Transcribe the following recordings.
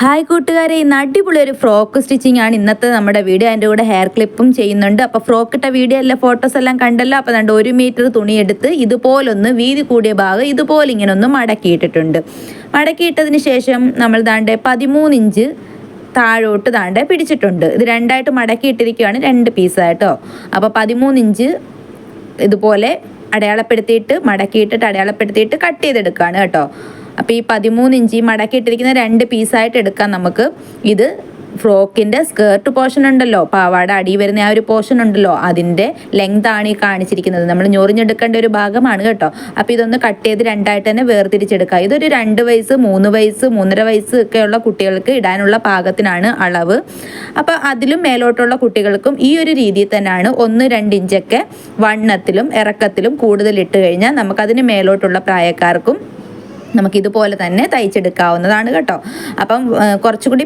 Hi കൂട്ടുകാരെ. ഇന്ന് അടിപൊളി ഒരു ഫ്രോക്ക് സ്റ്റിച്ചിങ് ആണ് ഇന്നത്തെ നമ്മുടെ വീഡിയോ. അതിന്റെ കൂടെ ഹെയർ ക്ലിപ്പും ചെയ്യുന്നുണ്ട്. അപ്പോൾ ഫ്രോക്ക് ഇട്ട വീഡിയോ അല്ല ഫോട്ടോസ് എല്ലാം കണ്ടല്ലോ. അപ്പോൾ രണ്ട് ഒരു മീറ്റർ തുണി എടുത്ത് ഇതുപോലൊന്ന് വീതി കൂടിയ ഭാഗം ഇതുപോലെ ഇങ്ങനെ ഒന്ന് മടക്കിയിട്ടിട്ടുണ്ട്. മടക്കിയിട്ടതിന് ശേഷം നമ്മൾ ദാണ്ടെ പതിമൂന്ന് ഇഞ്ച് താഴോട്ട് ദാണ്ടെ പിടിച്ചിട്ടുണ്ട്. ഇത് രണ്ടായിട്ട് മടക്കിയിട്ടിരിക്കുകയാണ് രണ്ട് പീസായിട്ടോ അപ്പോൾ പതിമൂന്ന് ഇഞ്ച് ഇതുപോലെ അടയാളപ്പെടുത്തിയിട്ട് മടക്കിയിട്ടിട്ട് അടയാളപ്പെടുത്തിയിട്ട് കട്ട് ചെയ്തെടുക്കുകയാണ് കേട്ടോ. അപ്പോൾ ഈ പതിമൂന്ന് ഇഞ്ച് മടക്കിയിട്ടിരിക്കുന്ന രണ്ട് പീസായിട്ട് എടുക്കാം നമുക്ക്. ഇത് ഫ്രോക്കിന്റെ സ്കേർട്ട് പോർഷൻ ഉണ്ടല്ലോ. പാവാട അടി വരുന്ന ആ ഒരു പോർഷൻ ഉണ്ടല്ലോ. അതിന്റെ ലെങ്ത് ആണ് ഈ കാണിച്ചിരിക്കുന്നത്. നമ്മൾ ഞൊറിഞ്ഞെടുക്കേണ്ട ഒരു ഭാഗമാണ് കേട്ടോ. അപ്പോൾ ഇതൊന്ന് കട്ട് ചെയ്ത് രണ്ടായിട്ട് തന്നെ വേർതിരിച്ചെടുക്കുക ഇതൊരു രണ്ട് വയസ്സ് മൂന്ന് വയസ്സ് മൂന്നര വയസ്സ് ഒക്കെയുള്ള കുട്ടികൾക്ക് ഇടാനുള്ള പാകത്തിനാണ് അളവ്. അപ്പോൾ അതിലും മേലോട്ടുള്ള കുട്ടികൾക്കും ഈ ഒരു രീതിയിൽ തന്നെയാണ് ഒന്ന് രണ്ട് ഇഞ്ചൊക്കെ വണ്ണത്തിലും ഇറക്കത്തിലും കൂടുതൽ ഇട്ട് കഴിഞ്ഞാൽ നമുക്കതിന് മേലോട്ടുള്ള പ്രായക്കാർക്കും നമുക്ക് ഇതുപോലെ തന്നെ തയ്ച്ചെടുക്കാവുന്നതാണ് കേട്ടോ. അപ്പം കുറച്ചുകൂടി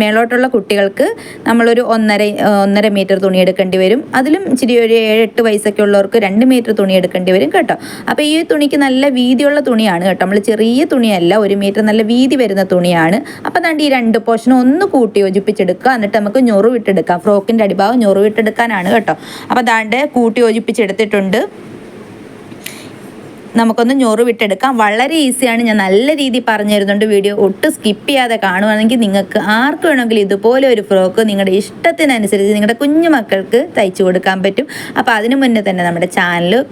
മേളോട്ടുള്ള കുട്ടികൾക്ക് നമ്മളൊരു ഒന്നര ഒന്നര മീറ്റർ തുണി എടുക്കേണ്ടി വരും. അതിലും ഇച്ചിരി ഒരു ഏഴെട്ട് വയസ്സൊക്കെ ഉള്ളവർക്ക് രണ്ട് മീറ്റർ തുണി എടുക്കേണ്ടി വരും കേട്ടോ. അപ്പോൾ ഈ തുണിക്ക് നല്ല വീതിയുള്ള തുണിയാണ് കേട്ടോ. നമ്മൾ ചെറിയ തുണിയല്ല ഒരു മീറ്റർ നല്ല വീതി വരുന്ന തുണിയാണ്. അപ്പോൾ തണ്ട് ഈ രണ്ട് പോർഷനും ഒന്ന് കൂട്ടി യോജിപ്പിച്ചെടുക്കുക. എന്നിട്ട് നമുക്ക് ഞൊറുവിട്ടെടുക്കാം. ഫ്രോക്കിന്റെ അടിഭാഗം ഞൊറുവിട്ടെടുക്കാനാണ് കേട്ടോ. അപ്പോൾ അതാണ്ട് കൂട്ടി യോജിപ്പിച്ചെടുത്തിട്ടുണ്ട്. നമുക്കൊന്ന് ഞൊറു വിട്ടെടുക്കാം. വളരെ ഈസിയാണ്. ഞാൻ നല്ല രീതിയിൽ പറഞ്ഞു തരുന്നുണ്ട് വീഡിയോ. ഒട്ടും സ്കിപ്പ് ചെയ്യാതെ കാണുവാണെങ്കിൽ നിങ്ങൾക്ക് ആർക്ക് വേണമെങ്കിലും ഇതുപോലെ ഒരു ഫ്രോക്ക് നിങ്ങളുടെ ഇഷ്ടത്തിനനുസരിച്ച് നിങ്ങളുടെ കുഞ്ഞു മക്കൾക്ക് തയ്ച്ചു കൊടുക്കാൻ പറ്റും. അപ്പോൾ അതിനു മുന്നേ തന്നെ നമ്മുടെ ചാനൽ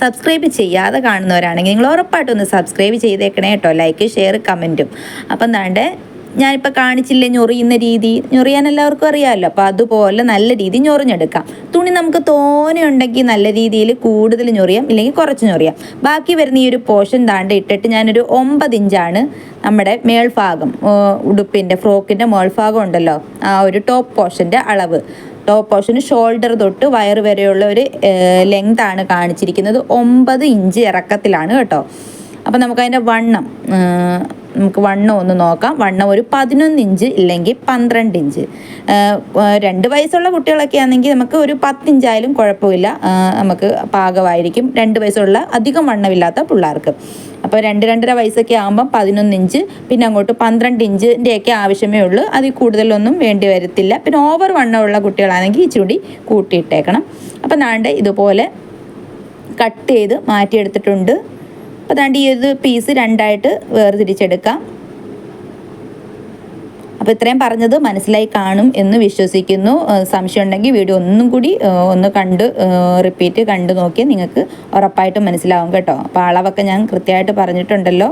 സബ്സ്ക്രൈബ് ചെയ്യാതെ കാണുന്നവരാണെങ്കിൽ നിങ്ങൾ ഉറപ്പായിട്ടും ഒന്ന് സബ്സ്ക്രൈബ് ചെയ്തേക്കണേ കേട്ടോ. ലൈക്ക് ഷെയർ കമന്റും അപ്പം എന്താണ്ട് ഞാനിപ്പോൾ കാണിച്ചില്ലേ ഞൊറിയുന്ന രീതി? ഞൊറിയാൻ എല്ലാവർക്കും അറിയാമല്ലോ അപ്പോൾ അതുപോലെ നല്ല രീതി ഞൊറിഞ്ഞെടുക്കാം. തുണി നമുക്ക് തോനെ ഉണ്ടെങ്കിൽ നല്ല രീതിയിൽ കൂടുതൽ ഞൊറിയാം ഇല്ലെങ്കിൽ കുറച്ച് ഞൊറിയാം. ബാക്കി വരുന്ന ഈ ഒരു പോർഷൻ താണ്ട് ഇട്ടിട്ട് ഞാനൊരു ഒമ്പത് ഇഞ്ചാണ് നമ്മുടെ മേൾഭാഗം ഉടുപ്പിന്റെ ഫ്രോക്കിന്റെ മേൾഭാഗം ഉണ്ടല്ലോ ആ ഒരു ടോപ്പ് പോർഷന്റെ അളവ്. ടോപ്പ് പോർഷന് ഷോൾഡർ തൊട്ട് വയറ് വരെയുള്ള ഒരു ലെങ്ത് ആണ് കാണിച്ചിരിക്കുന്നത്. ഒമ്പത് ഇഞ്ച് ഇറക്കത്തിലാണ് കേട്ടോ. അപ്പം നമുക്കതിന്റെ വണ്ണം നമുക്ക് വണ്ണം ഒന്ന് നോക്കാം. വണ്ണം ഒരു പതിനൊന്ന് ഇഞ്ച് ഇല്ലെങ്കിൽ പന്ത്രണ്ട് ഇഞ്ച്. രണ്ട് വയസ്സുള്ള കുട്ടികളൊക്കെ ആണെങ്കിൽ നമുക്ക് ഒരു പത്തിഞ്ചായാലും കുഴപ്പമില്ല. നമുക്ക് പാകമായിരിക്കും. രണ്ട് വയസ്സുള്ള അധികം വണ്ണമില്ലാത്ത പിള്ളേർക്ക്. അപ്പോൾ രണ്ട് രണ്ടര വയസ്സൊക്കെ ആകുമ്പം പതിനൊന്ന് ഇഞ്ച് പിന്നെ അങ്ങോട്ട് പന്ത്രണ്ട് ഇഞ്ചിന്റെയൊക്കെ ആവശ്യമേ ഉള്ളൂ. അതിൽ കൂടുതലൊന്നും വേണ്ടി വരത്തില്ല. പിന്നെ ഓവർ വണ്ണമുള്ള കുട്ടികളാണെങ്കിൽ ഇച്ചിരി കൂട്ടിയിട്ടേക്കണം. അപ്പം നാണ്ട് ഇതുപോലെ കട്ട് ചെയ്ത് മാറ്റിയെടുത്തിട്ടുണ്ട്. ദാണ്ട് ഈ ഒരു പീസ് രണ്ടായിട്ട് വേർതിരിച്ചെടുക്കാം. അപ്പോൾ ഇത്രയും പറഞ്ഞത് മനസ്സിലായി കാണും എന്ന് വിശ്വസിക്കുന്നു. സംശയം ഉണ്ടെങ്കിൽ വീഡിയോ ഒന്നും കൂടി ഒന്ന് കണ്ട് റിപ്പീറ്റ് കണ്ടു നോക്കിയാൽ നിങ്ങൾക്ക് ഉറപ്പായിട്ടും മനസ്സിലാവും കേട്ടോ. അപ്പോൾ അളവൊക്കെ ഞാൻ കൃത്യമായിട്ട് പറഞ്ഞിട്ടുണ്ടല്ലോ.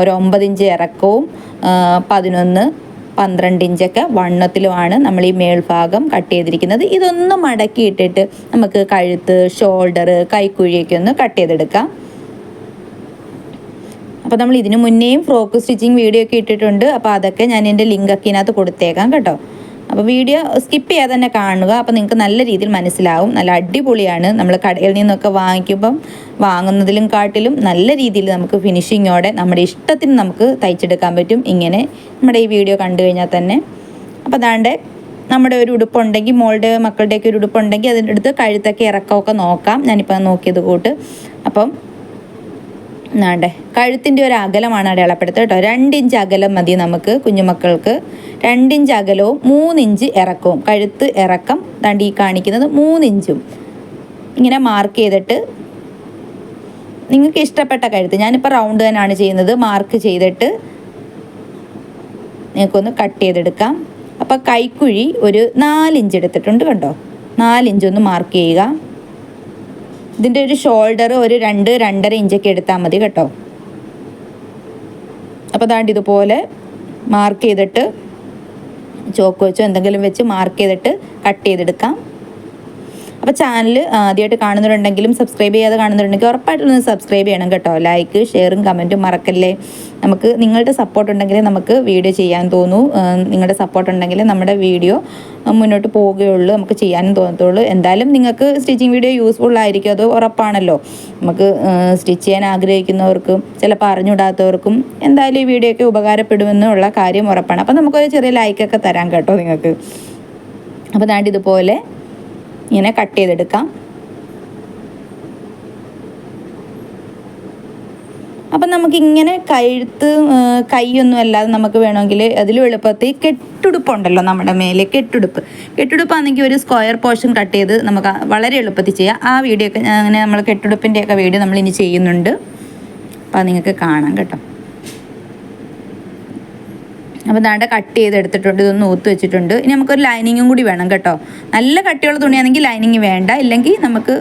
ഒരു ഒമ്പത് ഇഞ്ച് ഇറക്കവും പതിനൊന്ന് പന്ത്രണ്ട് ഇഞ്ചൊക്കെ വണ്ണത്തിലുമാണ് നമ്മൾ ഈ മേൽഭാഗം കട്ട് ചെയ്തിരിക്കുന്നത്. ഇതൊന്ന് മടക്കിയിട്ടിട്ട് നമുക്ക് കഴുത്ത് ഷോൾഡർ കൈക്കുഴിയൊക്കെ ഒന്ന് കട്ട് ചെയ്തെടുക്കാം. അപ്പോൾ നമ്മൾ ഇതിനു മുന്നേയും ഫ്രോക്ക് സ്റ്റിച്ചിങ് വീഡിയോ ഒക്കെ ഇട്ടിട്ടുണ്ട്. അപ്പോൾ അതൊക്കെ ഞാൻ എന്റെ ലിങ്കൊക്കെ ഇതിനകത്ത് കൊടുത്തേക്കാം കേട്ടോ. അപ്പോൾ വീഡിയോ സ്കിപ്പ് ചെയ്യാതെ തന്നെ കാണുക. അപ്പോൾ നിങ്ങൾക്ക് നല്ല രീതിയിൽ മനസ്സിലാവും. നല്ല അടിപൊളിയാണ്. നമ്മൾ കടയിൽ നിന്നൊക്കെ വാങ്ങിക്കുമ്പം വാങ്ങുന്നതിലും കാട്ടിലും നല്ല രീതിയിൽ നമുക്ക് ഫിനിഷിങ്ങോടെ നമ്മുടെ ഇഷ്ടത്തിന് നമുക്ക് തയ്ച്ചെടുക്കാൻ പറ്റും. ഇങ്ങനെ നമ്മുടെ ഈ വീഡിയോ കണ്ടു കഴിഞ്ഞാൽ തന്നെ. അപ്പോൾ അതാണ്ട് നമ്മുടെ ഒരു ഉടുപ്പുണ്ടെങ്കിൽ മോളുടെ മക്കളുടെയൊക്കെ ഒരു ഉടുപ്പുണ്ടെങ്കിൽ അതിന്റെ അടുത്ത് കഴുത്തൊക്കെ ഇറക്കമൊക്കെ നോക്കാം. ഞാനിപ്പോൾ നോക്കിയത് കൂട്ട്. അപ്പം നാണ്ടേ കഴുത്തിന്റെ ഒരു അകലമാണ് അടയാളപ്പെടുത്തുക കേട്ടോ. രണ്ടിഞ്ച് അകലം മതി നമുക്ക് കുഞ്ഞുമക്കൾക്ക്. രണ്ടിഞ്ച് അകലവും മൂന്നിഞ്ച് ഇറക്കവും. കഴുത്ത് ഇറക്കം തണ്ടി കാണിക്കുന്നത് മൂന്നിഞ്ചും. ഇങ്ങനെ മാർക്ക് ചെയ്തിട്ട് നിങ്ങൾക്ക് ഇഷ്ടപ്പെട്ട കഴുത്ത്. ഞാനിപ്പോൾ റൗണ്ട് തന്നെയാണ് ചെയ്യുന്നത്. മാർക്ക് ചെയ്തിട്ട് നിങ്ങൾക്കൊന്ന് കട്ട് ചെയ്തെടുക്കാം. അപ്പോൾ കൈക്കുഴി ഒരു നാലിഞ്ച് എടുത്തിട്ടുണ്ട് കണ്ടോ? നാലിഞ്ചൊന്ന് മാർക്ക് ചെയ്യുക. ഇതിന്റെ ഒരു ഷോൾഡർ ഒരു രണ്ട് രണ്ടര ഇഞ്ചൊക്കെ എടുത്താൽ മതി കേട്ടോ. അപ്പോൾ ദാണ്ട് ഇതുപോലെ മാർക്ക് ചെയ്തിട്ട് ചോക്ക് വെച്ചോ എന്തെങ്കിലും വെച്ച് മാർക്ക് ചെയ്തിട്ട് കട്ട് ചെയ്തെടുക്കാം. അപ്പോൾ ചാനൽ ആദ്യമായിട്ട് കാണുന്നവരുണ്ടെങ്കിലും സബ്സ്ക്രൈബ് ചെയ്യാതെ കാണുന്നവരുണ്ടെങ്കിൽ ഉറപ്പായിട്ടും ഒന്ന് സബ്സ്ക്രൈബ് ചെയ്യണം കേട്ടോ. ലൈക്ക് ഷെയറും കമന്റും മറക്കല്ലേ. നമുക്ക് നിങ്ങളുടെ സപ്പോർട്ട് ഉണ്ടെങ്കിൽ നമുക്ക് വീഡിയോ ചെയ്യാൻ തോന്നൂ. നിങ്ങളുടെ സപ്പോർട്ട് ഉണ്ടെങ്കിൽ നമ്മുടെ വീഡിയോ മുന്നോട്ട് പോവുകയുള്ളൂ. നമുക്ക് ചെയ്യാനും തോന്നത്തുള്ളൂ. എന്തായാലും നിങ്ങൾക്ക് സ്റ്റിച്ചിങ് വീഡിയോ യൂസ്ഫുൾ ആയിരിക്കും. അത് ഉറപ്പാണല്ലോ. നമുക്ക് സ്റ്റിച്ച് ചെയ്യാൻ ആഗ്രഹിക്കുന്നവർക്കും ചിലപ്പോൾ അറിഞ്ഞുകൂടാത്തവർക്കും എന്തായാലും ഈ വീഡിയോ ഒക്കെ ഉപകാരപ്പെടുമെന്നുള്ള കാര്യം ഉറപ്പാണ്. അപ്പോൾ നമുക്കൊരു ചെറിയ ലൈക്കൊക്കെ തരാം കേട്ടോ നിങ്ങൾക്ക്. അപ്പോൾ ദാണ്ട് ഇതുപോലെ ഇങ്ങനെ കട്ട് ചെയ്തെടുക്കാം. അപ്പം നമുക്കിങ്ങനെ കഴുത്ത് കൈയൊന്നും അല്ലാതെ നമുക്ക് വേണമെങ്കിൽ അതിൽ എളുപ്പത്തിൽ കെട്ടുടുപ്പുണ്ടല്ലോ നമ്മുടെ മേലെ കെട്ടുടുപ്പ്. കെട്ടുടുപ്പാണെങ്കിൽ ഒരു സ്ക്വയർ പോർഷൻ കട്ട് ചെയ്ത് നമുക്ക് വളരെ എളുപ്പത്തിൽ ചെയ്യാം. ആ വീഡിയോ ഒക്കെ അങ്ങനെ നമ്മൾ കെട്ടുടുപ്പിന്റെയൊക്കെ വീഡിയോ നമ്മൾ ഇനി ചെയ്യുന്നുണ്ട് അപ്പോൾ നിങ്ങൾക്ക് കാണാം കേട്ടോ. അപ്പോൾ ദാണ്ട കട്ട് ചെയ്തെടുത്തിട്ടുണ്ട്. ഇതൊന്ന് ഊത്ത് വെച്ചിട്ടുണ്ട്. ഇനി നമുക്കൊരു ലൈനിങ്ങും കൂടി വേണം കേട്ടോ. നല്ല കട്ടിയുള്ള തുണിയാണെങ്കിൽ ലൈനിങ് വേണ്ട. ഇല്ലെങ്കിൽ നമുക്ക്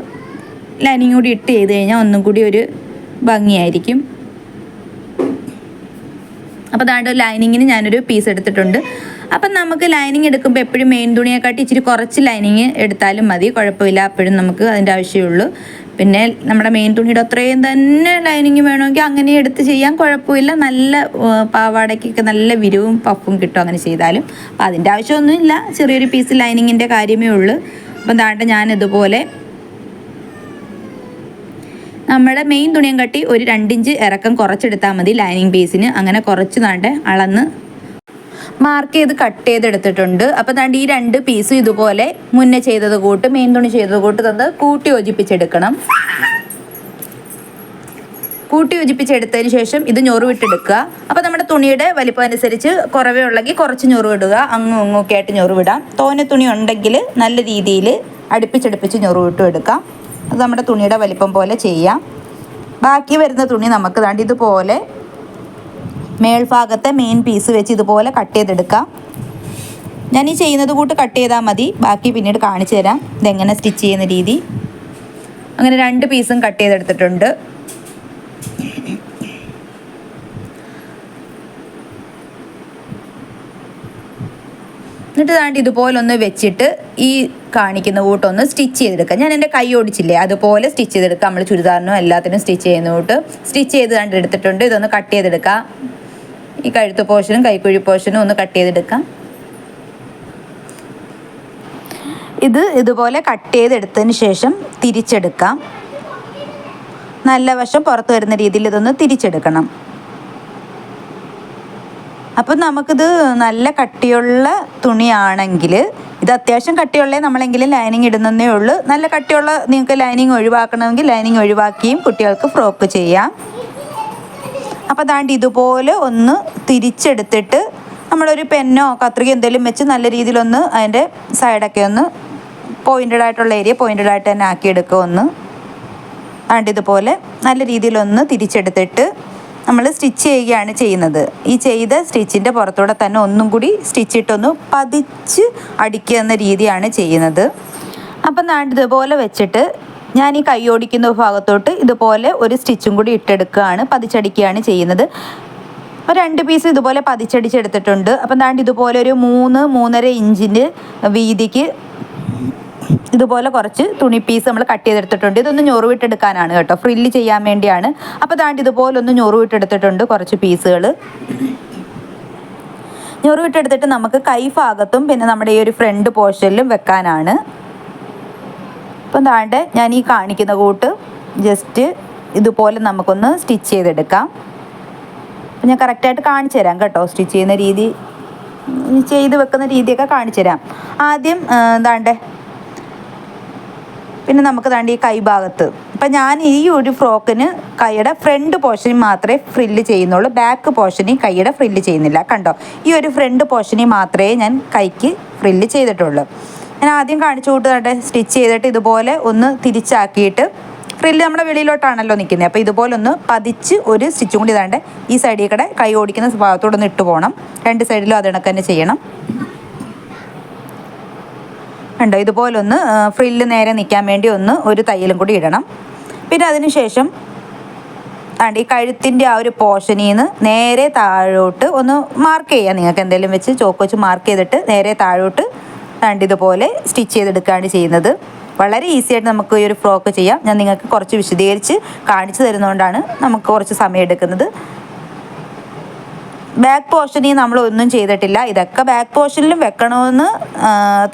ലൈനിങ് കൂടി ഇട്ട് ചെയ്ത് കഴിഞ്ഞാൽ ഒന്നും കൂടി ഒരു ഭംഗിയായിരിക്കും. അപ്പോൾ ദാണ്ട് ലൈനിങ്ങിന് ഞാനൊരു പീസ് എടുത്തിട്ടുണ്ട്. അപ്പം നമുക്ക് ലൈനിങ് എടുക്കുമ്പോൾ എപ്പോഴും മെയിൻ തുണിയെക്കാട്ടി ഇച്ചിരി കുറച്ച് ലൈനിങ് എടുത്താലും മതി. കുഴപ്പമില്ല. അപ്പോഴും നമുക്ക് അതിന്റെ ആവശ്യമുള്ളൂ. പിന്നെ നമ്മുടെ മെയിൻ തുണിയുടെ അത്രയും തന്നെ ലൈനിങ് വേണമെങ്കിൽ അങ്ങനെ എടുത്ത് ചെയ്യാൻ കുഴപ്പമില്ല. നല്ല പാവാടയ്ക്കൊക്കെ നല്ല വിരിവും പപ്പും കിട്ടും അങ്ങനെ ചെയ്താലും. അപ്പോൾ അതിന്റെ ആവശ്യമൊന്നുമില്ല. ചെറിയൊരു പീസ് ലൈനിങ്ങിന്റെ കാര്യമേ ഉള്ളൂ. അപ്പം ദാണ്ട് ഞാൻ ഇതുപോലെ നമ്മുടെ മെയിൻ തുണിയും കട്ടി ഒരു രണ്ടിഞ്ച് ഇറക്കം കുറച്ചെടുത്താൽ മതി ലൈനിങ് പീസിന് അങ്ങനെ കുറച്ച് നാട്ടെ അളന്ന് മാർക്ക് ചെയ്ത് കട്ട് ചെയ്തെടുത്തിട്ടുണ്ട്. അപ്പോൾ താണ്ട് ഈ രണ്ട് പീസും ഇതുപോലെ മുന്നേ ചെയ്തത് കൂട്ട് മെയിൻ തുണി ചെയ്തത് കൂട്ട് തന്ന് കൂട്ടി യോജിപ്പിച്ചെടുക്കണം. കൂട്ടി യോജിപ്പിച്ചെടുത്തതിന് ശേഷം ഇത് ഞൊറുവിട്ടെടുക്കുക അപ്പോൾ നമ്മുടെ തുണിയുടെ വലിപ്പം അനുസരിച്ച് കുറവേ ഉള്ളെങ്കിൽ കുറച്ച് ഞൊറുവിടുക അങ്ങും ഇങ്ങും ഒക്കെ ആയിട്ട് ഞൊറുവിടാം വിടാം. തോനെ തുണി ഉണ്ടെങ്കിൽ നല്ല രീതിയിൽ അടുപ്പിച്ചടുപ്പിച്ച് ഞൊറുവിട്ടും എടുക്കാം. അത് നമ്മുടെ തുണിയുടെ വലിപ്പം പോലെ ചെയ്യാം. ബാക്കി വരുന്ന തുണി നമുക്ക് ദാണ്ട് ഇതുപോലെ മേൽഭാഗത്തെ മെയിൻ പീസ് വെച്ച് ഇതുപോലെ കട്ട് ചെയ്തെടുക്കാം. ഞാൻ ഈ ചെയ്യുന്നത് കൂട്ട് കട്ട് ചെയ്താൽ മതി. ബാക്കി പിന്നീട് കാണിച്ചു തരാം. ഇതെങ്ങനെ സ്റ്റിച്ച് ചെയ്യുന്ന രീതി. അങ്ങനെ രണ്ട് പീസും കട്ട് ചെയ്തെടുത്തിട്ടുണ്ട്. എന്നിട്ട് താണ്ട് ഇതുപോലെ ഒന്ന് വെച്ചിട്ട് ഈ കാണിക്കുന്ന കൂട്ടൊന്ന് സ്റ്റിച്ച് ചെയ്തെടുക്കാം. ഞാൻ എന്റെ കൈ ഓടിച്ചില്ലേ? അതുപോലെ സ്റ്റിച്ച് ചെയ്തെടുക്കാം. നമ്മൾ ചുരിദാറിനും എല്ലാത്തിനും സ്റ്റിച്ച് ചെയ്യുന്ന കൂട്ട്. സ്റ്റിച്ച് ചെയ്ത് കണ്ട് എടുത്തിട്ടുണ്ട്. ഇതൊന്ന് കട്ട് ചെയ്തെടുക്കാം. ഈ കഴുത്ത് പോർഷനും കൈക്കുഴി പോർഷനും ഒന്ന് കട്ട് ചെയ്തെടുക്കാം. ഇത് ഇതുപോലെ കട്ട് ചെയ്തെടുത്തതിന് ശേഷം തിരിച്ചെടുക്കാം. നല്ല വശം പുറത്ത് വരുന്ന രീതിയിൽ ഇതൊന്ന് തിരിച്ചെടുക്കണം. അപ്പം നമുക്കിത് നല്ല കട്ടിയുള്ള തുണിയാണെങ്കിൽ ഇത് അത്യാവശ്യം കട്ടിയുള്ള നമ്മളെങ്കിലും ലൈനിങ് ഇടുന്നതേ ഉള്ളൂ. നല്ല കട്ടിയുള്ള നിങ്ങൾക്ക് ലൈനിങ് ഒഴിവാക്കണമെങ്കിൽ ലൈനിങ് ഒഴിവാക്കിയും കുട്ടികൾക്ക് ഫ്രോക്ക് ചെയ്യാം. അപ്പോൾ ദാണ്ട് ഇതുപോലെ ഒന്ന് തിരിച്ചെടുത്തിട്ട് നമ്മളൊരു പെന്നോ കത്രിക എന്തെങ്കിലും വെച്ച് നല്ല രീതിയിലൊന്ന് അതിന്റെ സൈഡൊക്കെ ഒന്ന് പോയിന്റഡ് ആയിട്ടുള്ള ഏരിയ പോയിന്റഡ് ആയിട്ട് തന്നെ ആക്കിയെടുക്കുക ഒന്ന്. ദാണ്ട് ഇതുപോലെ നല്ല രീതിയിലൊന്ന് തിരിച്ചെടുത്തിട്ട് നമ്മൾ സ്റ്റിച്ച് ചെയ്യുകയാണ് ചെയ്യുന്നത്. ഈ ചെയ്ത സ്റ്റിച്ചിന്റെ പുറത്തൂടെ തന്നെ ഒന്നും കൂടി സ്റ്റിച്ചിട്ടൊന്ന് പതിച്ച് അടിക്കുക എന്ന രീതിയാണ് ചെയ്യുന്നത്. അപ്പം ഇതുപോലെ വെച്ചിട്ട് ഞാൻ ഈ കൈ ഓടിക്കുന്ന ഭാഗത്തോട്ട് ഇതുപോലെ ഒരു സ്റ്റിച്ചും കൂടി ഇട്ടെടുക്കുകയാണ് പതിച്ചടിക്കുകയാണ് ചെയ്യുന്നത്. അപ്പോൾ രണ്ട് പീസ് ഇതുപോലെ പതിച്ചടിച്ചെടുത്തിട്ടുണ്ട്. അപ്പം ദാണ്ട് ഇതുപോലെ ഒരു മൂന്ന് മൂന്നര ഇഞ്ചിന്റെ വീതിക്ക് ഇതുപോലെ കുറച്ച് തുണി പീസ് നമ്മൾ കട്ട് ചെയ്തെടുത്തിട്ടുണ്ട്. ഇതൊന്ന് ഞൊറുവിട്ടെടുക്കാനാണ് കേട്ടോ. ഫ്രില്ല് ചെയ്യാൻ വേണ്ടിയാണ്. അപ്പോൾ ദാണ്ട് ഇതുപോലെ ഒന്ന് ഞൊറുവിട്ടെടുത്തിട്ടുണ്ട് കുറച്ച് പീസുകൾ ഞൊറുവിട്ടെടുത്തിട്ട് നമുക്ക് കൈ ഭാഗത്തും പിന്നെ നമ്മുടെ ഈ ഒരു ഫ്രണ്ട് പോർഷനിലും വെക്കാനാണ്. അപ്പം താണ്ട് ഞാൻ ഈ കാണിക്കുന്ന കൂട്ട് ജസ്റ്റ് ഇതുപോലെ നമുക്കൊന്ന് സ്റ്റിച്ച് ചെയ്തെടുക്കാം. അപ്പം ഞാൻ കറക്റ്റായിട്ട് കാണിച്ചു തരാം കേട്ടോ സ്റ്റിച്ച് ചെയ്യുന്ന രീതി. ചെയ്ത് വെക്കുന്ന രീതിയൊക്കെ കാണിച്ചു തരാം. ആദ്യം ദാണ്ടെ പിന്നെ നമുക്ക് താണ്ട് ഈ കൈഭാഗത്ത് അപ്പം ഞാൻ ഈ ഒരു ഫ്രോക്കിന് കൈയുടെ ഫ്രണ്ട് പോർഷനിൽ മാത്രമേ ഫ്രില്ല് ചെയ്യുന്നുള്ളൂ. ബാക്ക് പോർഷനിൽ കൈയുടെ ഫ്രില്ല് ചെയ്യുന്നില്ല. കണ്ടോ? ഈ ഒരു ഫ്രണ്ട് പോർഷനിൽ മാത്രമേ ഞാൻ കൈക്ക് ഫ്രില്ല് ചെയ്തിട്ടുള്ളൂ. ഞാൻ ആദ്യം കാണിച്ചു കൂട്ടുന്നുണ്ട് സ്റ്റിച്ച് ചെയ്തിട്ട് ഇതുപോലെ ഒന്ന് തിരിച്ചാക്കിയിട്ട് ഫ്രില്ല് നമ്മുടെ വെളിയിലോട്ടാണല്ലോ നിൽക്കുന്നത്. അപ്പോൾ ഇതുപോലെ ഒന്ന് പതിച്ച് ഒരു സ്റ്റിച്ചും കൂടി ഇതാണ്ട് ഈ സൈഡിൽ കൂടെ കൈ ഓടിക്കുന്ന ഭാഗത്തോടെ ഒന്ന് ഇട്ട് പോകണം. രണ്ട് സൈഡിലും അത് കണക്ക് തന്നെ ചെയ്യണം. ഉണ്ടോ ഇതുപോലെ ഒന്ന് ഫ്രില്ല് നേരെ നിൽക്കാൻ വേണ്ടി ഒന്ന് ഒരു തയ്യലും കൂടി ഇടണം. പിന്നെ അതിന് ശേഷം ആണ്ട് ഈ കഴുത്തിന്റെ ആ ഒരു പോർഷനിൽ നിന്ന് നേരെ താഴോട്ട് ഒന്ന് മാർക്ക് ചെയ്യാം. നിങ്ങൾക്ക് എന്തെങ്കിലും വെച്ച് ചോക്ക് വെച്ച് മാർക്ക് ചെയ്തിട്ട് നേരെ താഴോട്ട് ആണ്ട് ഇതുപോലെ സ്റ്റിച്ച് ചെയ്തെടുക്കുകയാണ് ചെയ്യുന്നത്. വളരെ ഈസി ആയിട്ട് നമുക്ക് ഈ ഒരു ഫ്രോക്ക് ചെയ്യാം. ഞാൻ നിങ്ങൾക്ക് കുറച്ച് വിശദീകരിച്ച് കാണിച്ചു തരുന്നതുകൊണ്ടാണ് നമുക്ക് കുറച്ച് സമയം എടുക്കുന്നത്. ബാക്ക് പോർഷനിൽ നമ്മൾ ഒന്നും ചെയ്തിട്ടില്ല. ഇതൊക്കെ ബാക്ക് പോർഷനിലും വെക്കണമെന്ന്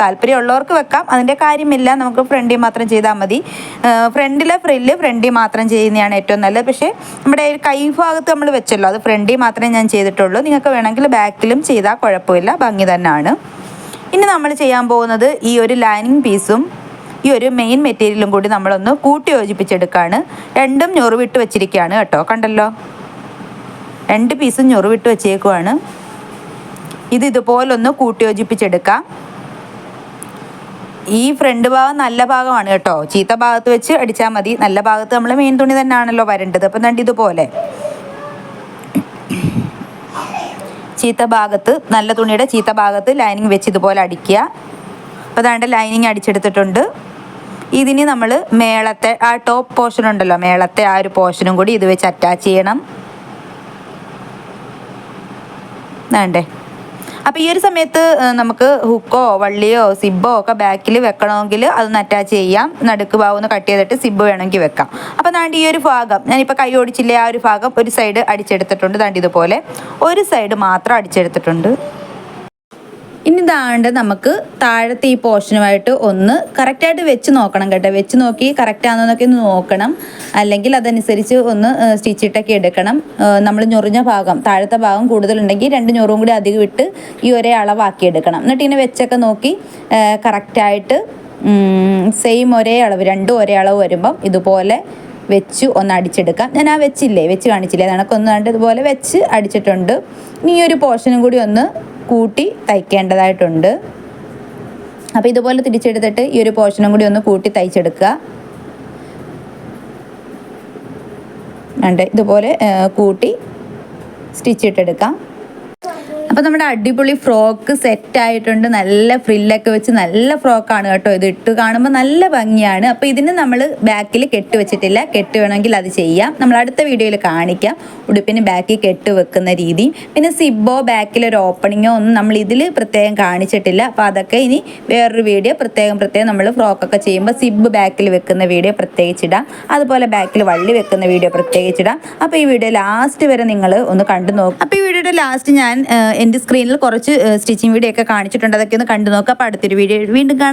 താല്പര്യമുള്ളവർക്ക് വെക്കാം. അതിന്റെ കാര്യമില്ല. നമുക്ക് ഫ്രണ്ടിൽ മാത്രം ചെയ്താൽ മതി. ഫ്രണ്ടിലെ ഫ്രില്ല് ഫ്രണ്ടിൽ മാത്രം ചെയ്യുന്നതാണ് ഏറ്റവും നല്ലത്. പക്ഷേ നമ്മുടെ കൈ ഭാഗത്ത് നമ്മൾ വെച്ചല്ലോ. അത് ഫ്രണ്ടിൽ മാത്രമേ ഞാൻ ചെയ്തിട്ടുള്ളൂ. നിങ്ങൾക്ക് വേണമെങ്കിൽ ബാക്കിലും ചെയ്താൽ കുഴപ്പമില്ല. ഭംഗി തന്നെയാണ്. ഇനി നമ്മൾ ചെയ്യാൻ പോകുന്നത് ഈ ഒരു ലൈനിങ് പീസും ഈ ഒരു മെയിൻ മെറ്റീരിയലും കൂടി നമ്മളൊന്ന് കൂട്ടി യോജിപ്പിച്ചെടുക്കുകയാണ് രണ്ടും ഞൊറുവിട്ട് വെച്ചിരിക്കുകയാണ് കേട്ടോ കണ്ടല്ലോ? രണ്ട് പീസും ഞൊറുവിട്ട് വെച്ചേക്കുവാണ്. ഇത് ഇതുപോലൊന്ന് കൂട്ടി യോജിപ്പിച്ചെടുക്കാം ഈ ഫ്രണ്ട് ഭാഗം നല്ല ഭാഗമാണ് കേട്ടോ. ചീത്ത ഭാഗത്ത് വെച്ച് അടിച്ചാൽ മതി. നല്ല ഭാഗത്ത് നമ്മൾ മെയിൻ തുണി തന്നെയാണല്ലോ വരേണ്ടത്. അപ്പം രണ്ട് ഇതുപോലെ. ചീത്ത ഭാഗത്ത് നല്ല തുണിയുടെ ചീത്ത ഭാഗത്ത് ലൈനിങ് വെച്ച് ഇതുപോലെ അടിക്കുക. അപ്പോൾ അതാണ്ട് ലൈനിങ് അടിച്ചെടുത്തിട്ടുണ്ട്. ഇതിന് നമ്മൾ മേളത്തെ ആ ടോപ്പ് പോർഷൻ ഉണ്ടല്ലോ മേളത്തെ ആ ഒരു പോർഷനും കൂടി ഇത് വെച്ച് അറ്റാച്ച് ചെയ്യണം. വേണ്ടേ അപ്പോൾ ഈ ഒരു സമയത്ത് നമുക്ക് ഹുക്കോ വള്ളിയോ സിബോ ഒക്കെ ബാക്കിൽ വെക്കണമെങ്കിൽ അതൊന്ന് അറ്റാച്ച് ചെയ്യാം. നടുക്ക് ഭാഗം കട്ട് ചെയ്തിട്ട് സിബ് വേണമെങ്കിൽ വെക്കാം. അപ്പോൾ ദാണ്ട് ഈ ഒരു ഭാഗം ഞാനിപ്പോൾ കൈ ഓടിച്ചില്ലേ ആ ഒരു ഭാഗം ഒരു സൈഡ് അടിച്ചെടുത്തിട്ടുണ്ട് ദാണ്ട് ഇതുപോലെ. ഒരു സൈഡ് മാത്രം അടിച്ചെടുത്തിട്ടുണ്ട്. ഇനി ദാണ്ട് നമുക്ക് താഴത്തെ ഈ പോർഷനുമായിട്ട് ഒന്ന് കറക്റ്റായിട്ട് വെച്ച് നോക്കണം കേട്ടോ. വെച്ച് നോക്കി കറക്റ്റ് ആണെന്നൊക്കെ ഒന്ന് നോക്കണം. അല്ലെങ്കിൽ അതനുസരിച്ച് ഒന്ന് സ്റ്റിച്ചിട്ടൊക്കെ എടുക്കണം. നമ്മൾ ഞൊറിഞ്ഞ ഭാഗം താഴത്തെ ഭാഗം കൂടുതലുണ്ടെങ്കിൽ രണ്ട് ഞൊറും കൂടി അധികം ഇട്ട് ഈ ഒരേ അളവാക്കി എടുക്കണം. എന്നിട്ട് ഇങ്ങനെ വെച്ചൊക്കെ നോക്കി കറക്റ്റായിട്ട് സെയിം ഒരേ അളവ് രണ്ടും ഒരേ അളവ് വരുമ്പം ഇതുപോലെ വെച്ച് ഒന്ന് അടിച്ചെടുക്കാം. ഞാൻ ആ വെച്ചില്ലേ? വെച്ച് കാണിച്ചില്ലേ? കണ്ട് ഇതുപോലെ വെച്ച് അടിച്ചിട്ടുണ്ട്. ഇനി ഈ ഒരു പോർഷനും കൂടി ഒന്ന് കൂട്ടി തയ്ക്കേണ്ടതായിട്ടുണ്ട്. അപ്പോൾ ഇതുപോലെ തിരിച്ചെടുത്തിട്ട് ഈ ഒരു പോർഷനും കൂടി ഒന്ന് കൂട്ടി തയ്ച്ചെടുക്കുക. ഉണ്ട് ഇതുപോലെ കൂട്ടി സ്റ്റിച്ച് ഇട്ടെടുക്കാം. അപ്പോൾ നമ്മുടെ അടിപൊളി ഫ്രോക്ക് സെറ്റ് ആയിട്ടുണ്ട്. നല്ല ഫ്രില്ലൊക്കെ വെച്ച് നല്ല ഫ്രോക്കാണ് കേട്ടോ ഇത് ഇട്ട് കാണുമ്പോൾ നല്ല ഭംഗിയാണ്. അപ്പോൾ ഇതിന് നമ്മൾ ബാക്കിൽ കെട്ട് വെച്ചിട്ടില്ല. കെട്ട് വേണമെങ്കിൽ അത് ചെയ്യാം. നമ്മൾ അടുത്ത വീഡിയോയിൽ കാണിക്കാം. ഉടുപ്പിന് ബാക്കിൽ കെട്ട് വെക്കുന്ന രീതി. പിന്നെ സിബോ ബാക്കിൽ ഒരു ഓപ്പണിങ്ങോ ഒന്നും നമ്മൾ ഇതിൽ പ്രത്യേകം കാണിച്ചിട്ടില്ല. അപ്പോൾ അതൊക്കെ ഇനി വേറൊരു വീഡിയോ പ്രത്യേകം പ്രത്യേകം നമ്മൾ ഫ്രോക്കൊക്കെ ചെയ്യുമ്പോൾ സിബ് ബാക്കിൽ വെക്കുന്ന വീഡിയോ പ്രത്യേകിച്ചിടാം. അതുപോലെ ബാക്കിൽ വള്ളി വെക്കുന്ന വീഡിയോ പ്രത്യേകിച്ചിടാം. അപ്പോൾ ഈ വീഡിയോ ലാസ്റ്റ് വരെ നിങ്ങൾ ഒന്ന് കണ്ടു നോക്കും. അപ്പോൾ ഈ വീഡിയോയുടെ ലാസ്റ്റ് ഞാൻ എന്റെ സ്ക്രീനിൽ കുറച്ച് സ്റ്റിച്ചിങ് വീഡിയോ ഒക്കെ കാണിച്ചിട്ടുണ്ട്. അതൊക്കെ ഒന്ന് കണ്ടു നോക്കാം. അപ്പോൾ അടുത്തൊരു വീഡിയോ വീണ്ടും കാണാം.